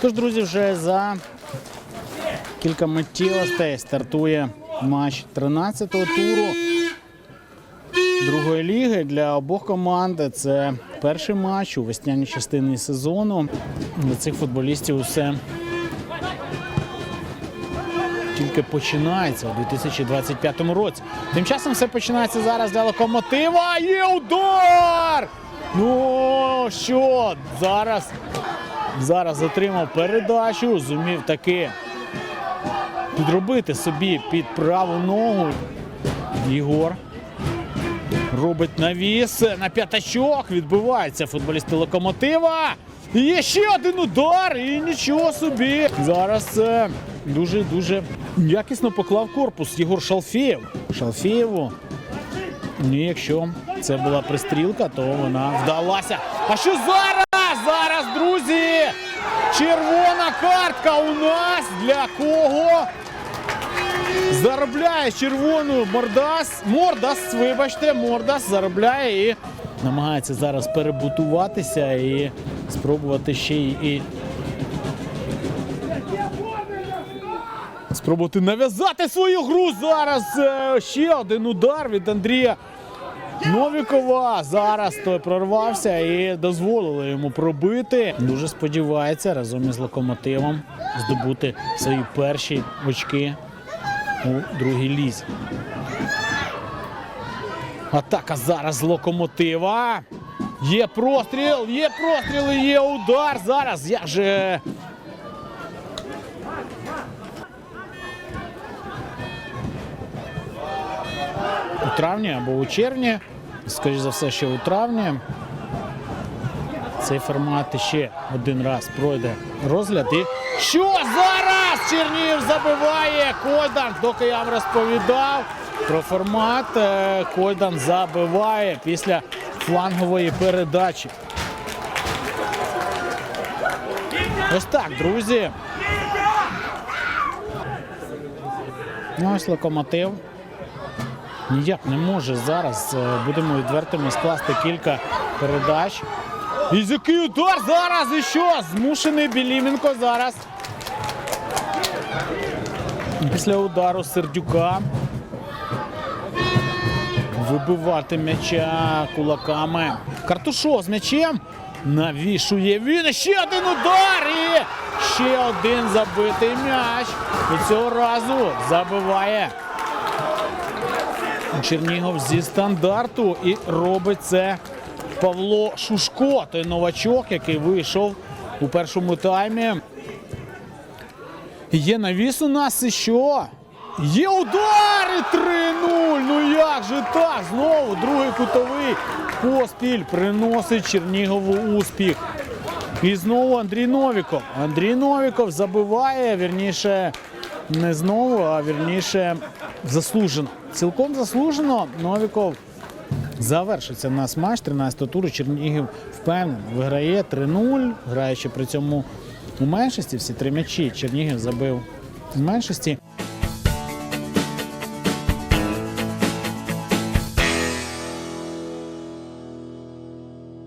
Тож, друзі, вже за кілька миттєвостей стартує матч 13-го туру другої ліги для обох команд. Це перший матч у весняній частині сезону. Для цих футболістів усе тільки починається у 2025 році. Тим часом все починається зараз для локомотива. Є удар! Ну що, зараз, зараз отримав передачу, зумів таки підробити собі під праву ногу. Ігор робить навіс на п'ятачок. Відбивається футболісти локомотива. І Є ще один удар, і нічого собі. Зараз е, дуже дуже якісно поклав корпус Єгор Шалфєєв. Шалфєєву. Ну, якщо це була пристрілка, то вона вдалася. А що зараз? Зараз, друзі! Червона картка у нас для кого? Заробляє червону Мордас. Мордас, вибачте, Мордас заробляє і намагається зараз перебутуватися і спробувати ще й і. Спробувати нав'язати свою гру зараз. Е, Ще один удар від Андрія Новікова. Зараз той прорвався і дозволили йому пробити. Дуже сподівається разом із локомотивом здобути свої перші очки у другій лізі. Атака зараз локомотива. Є простріл, є простріл є удар. Зараз як же. Травні або у червні, скоріш за все, ще у травні. Цей формат ще один раз пройде розгляд. І що зараз? Чернігів забиває Койдан. Доки я вам розповідав про формат, е, Койдан забиває після флангової передачі. Ось так, друзі. Ну, ось локомотив. Ніяк не може зараз, е, будемо відвертими, скласти кілька передач. І який удар зараз і що? Змушений Біліменко зараз. Після удару Сердюка. Вибивати м'яча кулаками. Картушов з м'ячем. Навішує він. Ще один удар. І ще один забитий м'яч. І цього разу забиває Чернігов зі стандарту і робить це Павло Шушко, той новачок, який вийшов у першому таймі. Є навіс у нас і що? Є удари 3-0. Ну як же так? Знову другий кутовий поспіль приносить Чернігову успіх. І знову Андрій Новіков. Андрій Новіков забиває, вірніше, не знову, а вірніше заслужено. Цілком заслужено Новіков завершиться в нас матч 13-го туру. Чернігів впевнено виграє 3-0, граючи при цьому у меншості. Всі три м'ячі Чернігів забив в меншості.